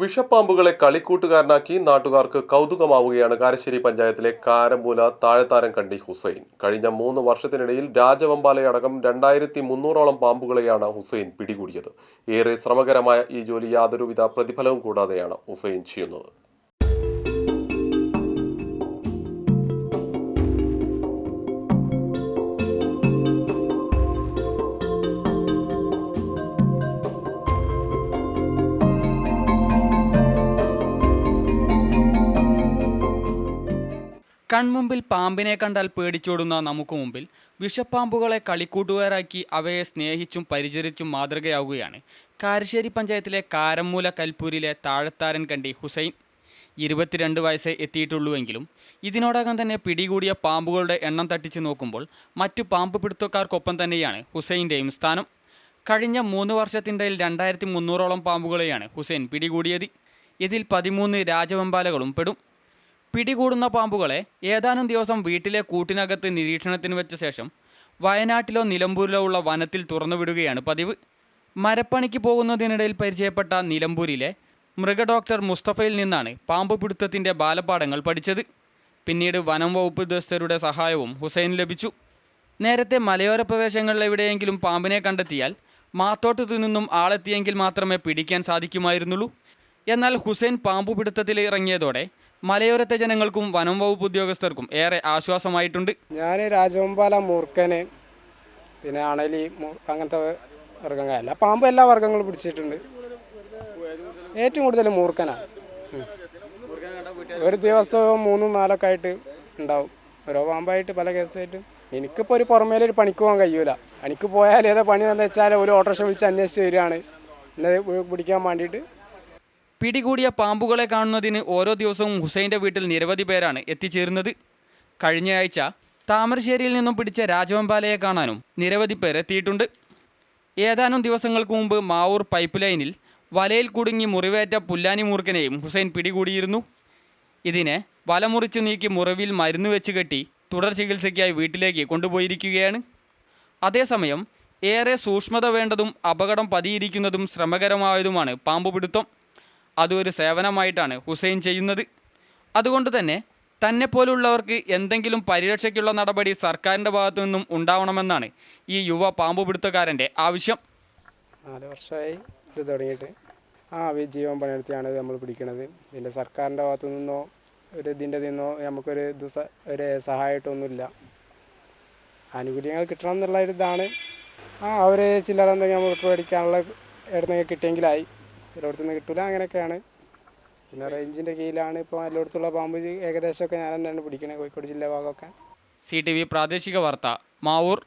വിഷപ്പാമ്പുകളെ കളിക്കൂട്ടുകാരനാക്കി നാട്ടുകാർക്ക് കൗതുകമാവുകയാണ് കാരശ്ശേരി പഞ്ചായത്തിലെ കാരമൂല താഴെത്താരം കണ്ടി ഹുസൈൻ. കഴിഞ്ഞ മൂന്ന് വർഷത്തിനിടയിൽ രാജവമ്പാലയടക്കം രണ്ടായിരത്തി മുന്നൂറോളം പാമ്പുകളെയാണ് ഹുസൈൻ പിടികൂടിയത്. ഏറെ ശ്രമകരമായ ഈ ജോലി യാതൊരുവിധ പ്രതിഫലവും കൂടാതെയാണ് ഹുസൈൻ ചെയ്യുന്നത്. കൺമുമ്പിൽ പാമ്പിനെ കണ്ടാൽ പേടിച്ചോടുന്ന നമുക്ക് മുമ്പിൽ വിഷപ്പാമ്പുകളെ കളിക്കൂട്ടുകാരാക്കി അവയെ സ്നേഹിച്ചും പരിചരിച്ചും മാതൃകയാവുകയാണ് കാരശ്ശേരി പഞ്ചായത്തിലെ കാരമൂല കൽപ്പൂരിലെ താഴത്താരൻ കണ്ടി ഹുസൈൻ. ഇരുപത്തിരണ്ട് വയസ്സേ എത്തിയിട്ടുള്ളൂവെങ്കിലും ഇതിനോടകം തന്നെ പിടികൂടിയ പാമ്പുകളുടെ എണ്ണം തട്ടിച്ച് നോക്കുമ്പോൾ മറ്റു പാമ്പ് പിടുത്തക്കാർക്കൊപ്പം തന്നെയാണ് ഹുസൈന്റെയും സ്ഥാനം. കഴിഞ്ഞ മൂന്ന് വർഷത്തിന്റെ രണ്ടായിരത്തി മുന്നൂറോളം പാമ്പുകളെയാണ് ഹുസൈൻ പിടികൂടിയത്. ഇതിൽ പതിമൂന്ന് രാജവെമ്പാലകളും പെടും. പിടികൂടുന്ന പാമ്പുകളെ ഏതാനും ദിവസം വീട്ടിലെ കൂട്ടിനകത്ത് നിരീക്ഷണത്തിന് വെച്ച ശേഷം വയനാട്ടിലോ നിലമ്പൂരിലോ ഉള്ള വനത്തിൽ തുറന്നുവിടുകയാണ് പതിവ്. മരപ്പണിക്ക് പോകുന്നതിനിടയിൽ പരിചയപ്പെട്ട നിലമ്പൂരിലെ മൃഗഡോക്ടർ മുസ്തഫയിൽ നിന്നാണ് പാമ്പ് പിടുത്തത്തിന്റെ ബാലപാഠങ്ങൾ പഠിച്ചത്. പിന്നീട് വനം വകുപ്പ് ഉദ്യോഗസ്ഥരുടെ സഹായവും ഹുസൈൻ ലഭിച്ചു. നേരത്തെ മലയോര പ്രദേശങ്ങളിൽ എവിടെയെങ്കിലും പാമ്പിനെ കണ്ടെത്തിയാൽ മാത്തോട്ടത്തു നിന്നും ആളെത്തിയെങ്കിൽ മാത്രമേ പിടിക്കാൻ സാധിക്കുമായിരുന്നുള്ളൂ. എന്നാൽ ഹുസൈൻ പാമ്പു പിടുത്തത്തിൽ ഇറങ്ങിയതോടെ മലയോരത്തെ ജനങ്ങൾക്കും വനം വകുപ്പ് ഉദ്യോഗസ്ഥർക്കും ഏറെ ആശ്വാസമായിട്ടുണ്ട്. ഞാൻ രാജവമ്പാല മൂർക്കന് പിന്നെ അണലി അങ്ങനത്തെ വർഗങ്ങൾ. എല്ലാ പാമ്പ് എല്ലാ വർഗങ്ങളും പിടിച്ചിട്ടുണ്ട്. ഏറ്റവും കൂടുതൽ മൂർക്കനാണ് ഒരു ദിവസവും മൂന്നും നാലൊക്കെ ആയിട്ട് ഉണ്ടാവും. ഓരോ പാമ്പായിട്ട് പല കേസായിട്ട്. എനിക്കിപ്പോൾ ഒരു പുറമേലൊരു പണിക്ക് പോകാൻ കഴിയൂല. പണിക്ക് പോയാൽ ഏതാ പണി എന്ന് വെച്ചാൽ ഒരു ഓട്ടോറിക്ഷ വിളിച്ച് അന്വേഷിച്ച് വരികയാണ്. എന്നെ പിടിക്കാൻ വേണ്ടിയിട്ട്. പിടികൂടിയ പാമ്പുകളെ കാണുന്നതിന് ഓരോ ദിവസവും ഹുസൈന്റെ വീട്ടിൽ നിരവധി പേരാണ് എത്തിച്ചേരുന്നത്. കഴിഞ്ഞയാഴ്ച താമരശ്ശേരിയിൽ നിന്നും പിടിച്ച രാജവമ്പാലയെ കാണാനും നിരവധി പേർ എത്തിയിട്ടുണ്ട്. ഏതാനും ദിവസങ്ങൾക്ക് മുമ്പ് മാവൂർ പൈപ്പ് ലൈനിൽ വലയിൽ കുടുങ്ങി മുറിവേറ്റ പുല്ലാനി മൂർഖനെയും ഹുസൈൻ പിടികൂടിയിരുന്നു. ഇതിനെ വല മുറിച്ചു നീക്കി മുറിവിൽ മരുന്ന് വെച്ച് കെട്ടി തുടർ ചികിത്സയ്ക്കായി വീട്ടിലേക്ക് കൊണ്ടുപോയിരിക്കുകയാണ്. അതേസമയം ഏറെ സൂക്ഷ്മത വേണ്ടതും അപകടം പതിയിരിക്കുന്നതും ശ്രമകരമായതുമാണ് പാമ്പുപിടുത്തം. അതൊരു സേവനമായിട്ടാണ് ഹുസൈൻ ചെയ്യുന്നത്. അതുകൊണ്ട് തന്നെ തന്നെ പോലുള്ളവർക്ക് എന്തെങ്കിലും പരിരക്ഷയ്ക്കുള്ള നടപടി സർക്കാരിന്റെ ഭാഗത്തു നിന്നും ഉണ്ടാവണമെന്നാണ് ഈ യുവ പാമ്പുപിടുത്തക്കാരന്റെ ആവശ്യം. നാല് വർഷമായി ഇത് തുടങ്ങിയിട്ട് ആ വി ജീവൻ പണിയെടുത്തിയാണ് നമ്മൾ പിടിക്കുന്നത് ഇതിന്റെ സർക്കാരിന്റെ ഭാഗത്തു നിന്നോ ഒരു ഇതിന്റെ നിന്നോ നമുക്കൊരു ഇത് ഒരു സഹായമായിട്ടൊന്നുമില്ല. ആനുകൂല്യങ്ങൾ കിട്ടണം എന്നുള്ള ഒരു ഇതാണ്. ആ അവർ ചില്ലറ എന്തെങ്കിലും നമുക്ക് മേടിക്കാനുള്ള എവിടുന്നെങ്കിൽ കിട്ടിയെങ്കിലായി. ചിലയിടത്തു നിന്ന് കിട്ടില്ല അങ്ങനെയൊക്കെയാണ്. പിന്നെ റേഞ്ചിന്റെ കീഴിലാണ് ഇപ്പോൾ എല്ലായിടത്തുള്ള പാമ്പ് ഏകദേശമൊക്കെ ഞാൻ തന്നെയാണ് പിടിക്കണേ. കോഴിക്കോട് ജില്ല ഭാഗമൊക്കെ. സി ടി വി പ്രാദേശിക വാർത്ത മാവൂർ.